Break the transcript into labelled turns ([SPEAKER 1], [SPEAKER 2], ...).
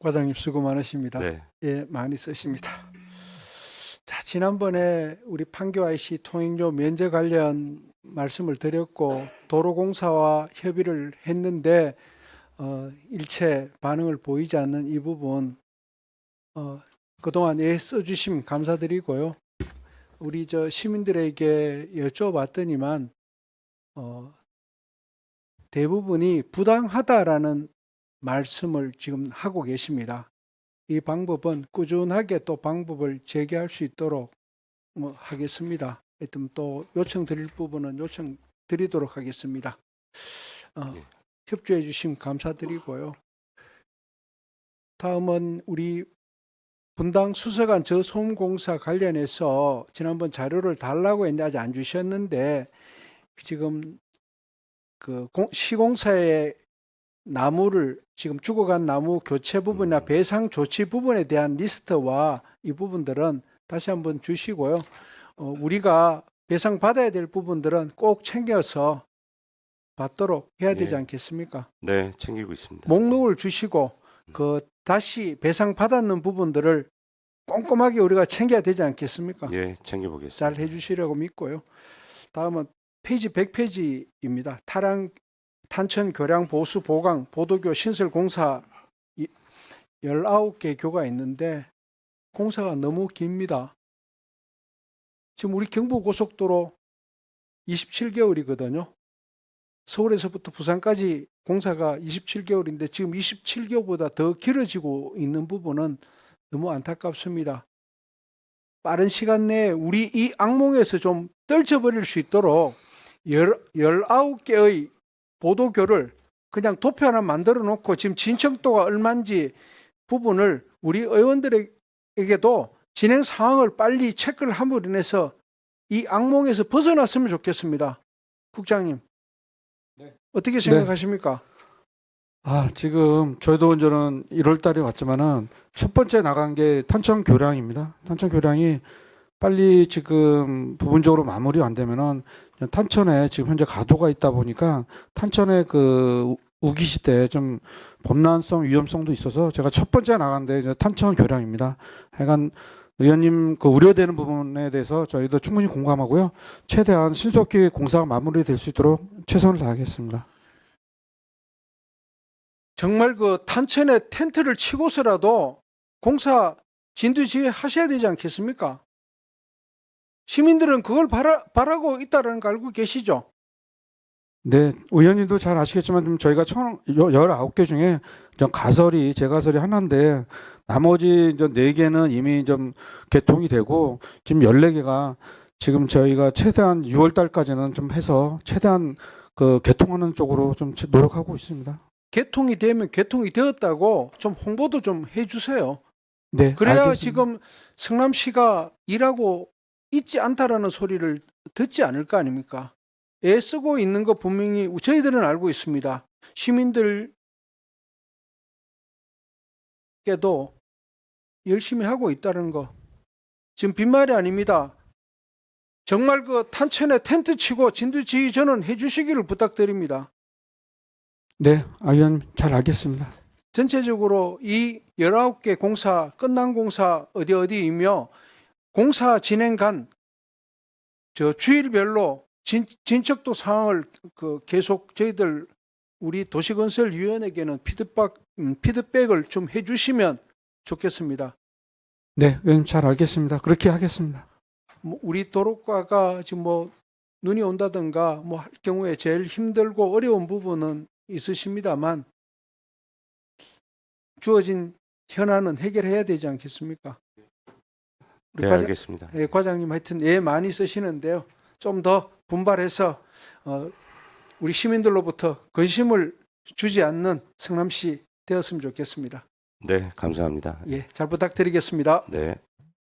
[SPEAKER 1] 과장님 수고 많으십니다.
[SPEAKER 2] 네.
[SPEAKER 1] 예, 많이 쓰십니다. 자, 지난번에 우리 판교 IC 통행료 면제 관련 말씀을 드렸고 도로공사와 협의를 했는데 어, 일체 반응을 보이지 않는 이 부분 어, 그동안 애 써 주심 감사드리고요. 우리 저 시민들에게 여쭤봤더니만 어, 대부분이 부당하다라는 말씀을 지금 하고 계십니다. 이 방법은 꾸준하게 또 방법을 제기할 수 있도록 뭐 하겠습니다. 하여튼 또 요청 드릴 부분은 요청 드리도록 하겠습니다. 어,
[SPEAKER 2] 네.
[SPEAKER 1] 협조해 주심 감사드리고요. 다음은 우리 분당 수서관 저소음공사 관련해서 지난번 자료를 달라고 했는데 아직 안 주셨는데 지금 그 공- 시공사의 나무를 지금 죽어간 나무 교체 부분이나
[SPEAKER 2] 음.
[SPEAKER 1] 배상 조치 부분에 대한 리스트와 이 부분들은 다시 한번 주시고요. 어, 우리가 배상 받아야 될 부분들은 꼭 챙겨서 받도록 해야 되지
[SPEAKER 2] 예.
[SPEAKER 1] 않겠습니까?
[SPEAKER 2] 네, 챙기고 있습니다.
[SPEAKER 1] 목록을 주시고 그 다시 배상 받았는 부분들을 꼼꼼하게 우리가 챙겨야 되지 않겠습니까?
[SPEAKER 2] 예, 챙겨 보겠습니다.
[SPEAKER 1] 잘 해주시려고 믿고요. 다음은 페이지 100페이지입니다. 타랑 탄천 교량 보수 보강 보도교 신설 공사 19개 교가 있는데 공사가 너무 깁니다. 지금 우리 경부 고속도로 27개월이거든요. 서울에서부터 부산까지 공사가 27개월인데 지금 27개월보다 더 길어지고 있는 부분은 너무 안타깝습니다. 빠른 시간 내에 우리 이 악몽에서 좀 떨쳐버릴 수 있도록 열, 19개의 보도교를 그냥 도표 하나 만들어 놓고 지금 진척도가 얼마인지 부분을 우리 의원들에게도 진행 상황을 빨리 체크를 함으로 인해서 이 악몽에서 벗어났으면 좋겠습니다. 국장님.
[SPEAKER 3] 네.
[SPEAKER 1] 어떻게 생각하십니까?
[SPEAKER 3] 아, 지금 저희도 저는 1월 달에 왔지만은 첫 번째 나간 게 탄천 교량입니다. 탄천 교량이 빨리 지금 부분적으로 마무리 안 되면은 탄천에 지금 현재 가도가 있다 보니까 탄천의 그 우기 시대에 좀 범람성 위험성도 있어서 제가 첫 번째 나간 데 이제 탄천 교량입니다. 하여간 의원님 그 우려되는 부분에 대해서 저희도 충분히 공감하고요. 최대한 신속히 공사가 마무리될 수 있도록 최선을 다하겠습니다.
[SPEAKER 1] 정말 그 탄천에 텐트를 치고서라도 공사 진두지휘 하셔야 되지 않겠습니까? 시민들은 그걸 바라, 바라고 있다는 거 알고 계시죠?
[SPEAKER 3] 네, 의원님도 잘 아시겠지만 좀 저희가 천, 여- 19개 중에 좀 가설이, 제가설이 하나인데 나머지 이제 4개는 이미 좀 개통이 되고 지금 14개가 지금 저희가 최대한 6월 달까지는 좀 해서 최대한 그 개통하는 쪽으로 좀 노력하고 있습니다.
[SPEAKER 1] 개통이 되면 개통이 되었다고 좀 홍보도 좀 해주세요.
[SPEAKER 3] 네,
[SPEAKER 1] 그래야
[SPEAKER 3] 알겠습니다.
[SPEAKER 1] 지금 성남시가 일하고 있지 않다라는 소리를 듣지 않을 거 아닙니까? 애 쓰고 있는 거 분명히 저희들은 알고 있습니다. 시민들께도 열심히 하고 있다는 거. 지금 빈말이 아닙니다. 정말 그 탄천에 텐트 치고 진두지휘 전원 해주시기를 부탁드립니다.
[SPEAKER 3] 네, 아, 의원님 잘 알겠습니다.
[SPEAKER 1] 전체적으로 이 19개 공사 끝난 공사 어디 어디이며 공사 진행간 저 주일별로 진, 진척도 상황을 그 계속 저희들 우리 도시건설위원회에게는 피드백 음, 피드백을 좀 해주시면 좋겠습니다.
[SPEAKER 3] 네, 의원님 잘 알겠습니다. 그렇게 하겠습니다.
[SPEAKER 1] 뭐 우리 도로가가 지금 뭐 눈이 온다든가 뭐 할 경우에 제일 힘들고 어려운 부분은 있으십니다만 주어진 현안은 해결해야 되지 않겠습니까?
[SPEAKER 2] 네,
[SPEAKER 1] 과장-
[SPEAKER 2] 알겠습니다.
[SPEAKER 1] 예, 과장님 하여튼 예 많이 쓰시는데요. 좀 더 분발해서 어, 우리 시민들로부터 관심을 주지 않는 성남시 되었으면 좋겠습니다.
[SPEAKER 2] 네, 감사합니다.
[SPEAKER 1] 예, 잘 부탁드리겠습니다.
[SPEAKER 2] 네.